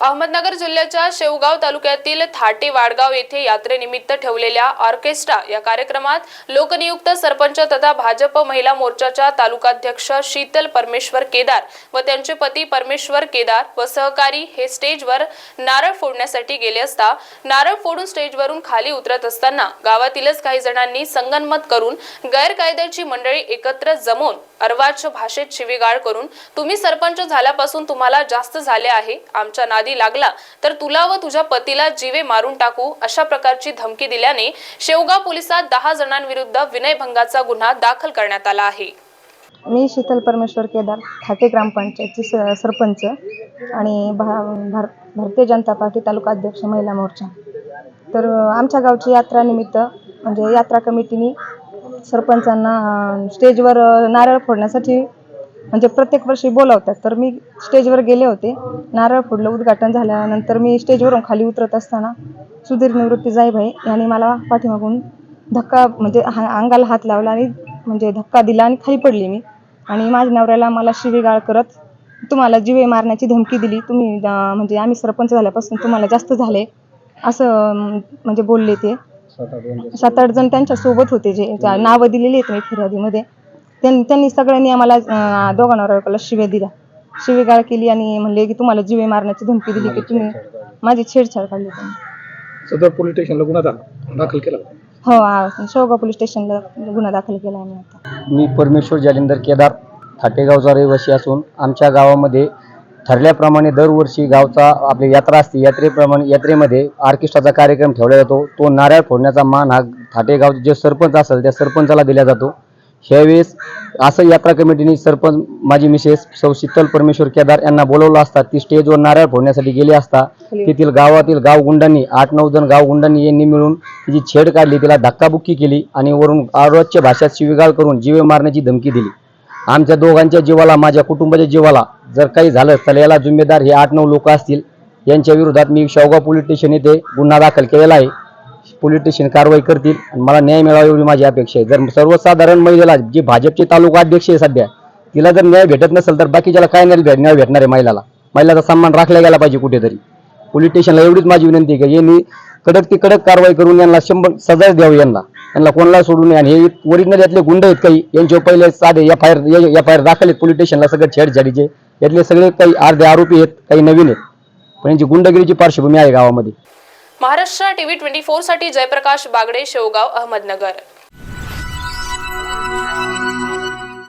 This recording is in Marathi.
अहमदनगर जिल्ह्याच्या शेवगाव तालुक्यातील थाटे वाडगाव येथे यात्रेनिमित्त ठेवलेल्या ऑर्केस्ट्रा या कार्यक्रमात लोकनियुक्त सरपंच तथा भाजप महिला मोर्चाच्या तालुकाध्यक्ष शीतल परमेश्वर केदार व त्यांचे पती परमेश्वर केदार व सहकारी हे स्टेजवर नारळ फोडण्यासाठी गेले असता नारळ फोडून स्टेजवरून खाली उतरत असताना गावातीलच काही जणांनी संगनमत करून गैरकायद्याची मंडळी एकत्र जमवून अर्वाच्य भाषेत शिवीगाळ करून तुम्ही सरपंच झाल्यापासून तुम्हाला जास्त झाले आहे आमच्या नादी लागला तर तुला व तुझ्या पतीला जीवे मारून टाकू अशा प्रकारची धमकी दिल्याने शेवगाव पोलिसात दहा जणांविरुद्ध विनयभंगाचा गुन्हा दाखल करण्यात आला आहे. मी शीतल परमेश्वर केदार ठाके ग्रामपंचायतची स सरपंच आणि भा भार भारतीय जनता पार्टी तालुका अध्यक्ष महिला मोर्चा. तर आमच्या गावची यात्रानिमित्त म्हणजे यात्रा कमिटीने सरपंचांना स्टेजवर नारळ फोडण्यासाठी म्हणजे प्रत्येक वर्षी बोलावतात. तर मी स्टेजवर गेले होते. नारळ फोडलं उद्घाटन झाल्यानंतर मी स्टेजवरून खाली उतरत असताना सुधीर निवृत्ती जाईभाई यांनी मला पाठीमागून धक्का म्हणजे हा अंगाला हात लावला आणि म्हणजे धक्का दिला आणि खाली पडली मी. आणि माझ्या नवऱ्याला मला शिवेगाळ करत तुम्हाला जीवे मारण्याची धमकी दिली. तुम्ही म्हणजे आम्ही सरपंच झाल्यापासून तुम्हाला जास्त झाले. असं म्हणजे बोलले ते. सात आठ जण त्यांच्यासोबत होते जे नावं दिलेली आहेत मी फिर्यादीमध्ये. त्यांनी त्यांनी सगळ्यांनी आम्हाला अं, दोघा नवऱ्याला शिव्या दिल्या. शिवीगाळ केली आणि म्हणले की तुम्हाला जीवे मारण्याची धमकी दिली की तुम्ही माझी छेडछाड काढली. त्यांनी सदर पोलीस स्टेशनला गुन्हा दाखल केला. हो आ- शेवगाव पोलीस स्टेशनला गुन्हा दाखल केला आम्ही आता. मी परमेश्वर जालिंदर केदार थाटेगावचा रहिवासी असून आमच्या गावामध्ये ठरल्याप्रमाणे दरवर्षी गावचा आपली यात्रा असते. यात्रेप्रमाणे यात्रेमध्ये ऑर्केस्ट्राचा कार्यक्रम ठेवला जातो. तो नारळ फोडण्याचा मान हा थाटेगाव जे सरपंच असेल त्या सरपंचाला दिला जातो. ह्यावेळेस असं यात्रा कमिटीने सरपंच माझी मिसेस सौ शीतल परमेश्वर केदार यांना बोलवलं असता ती स्टेजवर नारळ फोडण्यासाठी गेली असता तेथील गावातील गावगुंडांनी आठ नऊ जण गावगुंडांनी यांनी मिळून तिची छेड काढली तिला धक्काबुक्की केली आणि वरून आरोग्य भाषेत शिवीगाळ करून जीवे मारण्याची धमकी दिली. आमच्या दोघांच्या जीवाला माझ्या कुटुंबाच्या जीवाला जर काही झालं तर याला जिम्मेदार हे आठ नऊ लोक असतील. यांच्या विरोधात मी शेवगाव पोलीस स्टेशन येथे गुन्हा दाखल केलेला आहे. पोलीस स्टेशन कारवाई करतील आणि मला न्याय मिळावा एवढी माझी अपेक्षा आहे. जर सर्वसाधारण महिलेला जी भाजपचे तालुका अध्यक्ष आहे सध्या तिला जर न्याय भेटत नसेल तर बाकीच्याला काय नाही न्याय भेटणार आहे महिलाला? महिलाचा सन्मान राखला गेला पाहिजे कुठेतरी. पोलीस स्टेशनला एवढीच माझी विनंती आहे की यांनी कडक ती कडक कारवाई करून यांना शंभर सजा द्यावी यांना. यांना कोणाला सोडू नये आणि हे ओरिजिनल यातले गुंड आहेत काही यांचे पहिले साधे F I R F I R दाखल आहेत पोलीस स्टेशनला सगळं छेडछाडीचे. यातले सगळे काही अर्धे आरोपी आहेत काही नवीन आहेत. पण यांची गुंडगिरीची पार्श्वभूमी आहे गावामध्ये. महाराष्ट्र टीव्ही ट्वेंटी फोरसाठी जयप्रकाश बागडे शेवगाव अहमदनगर.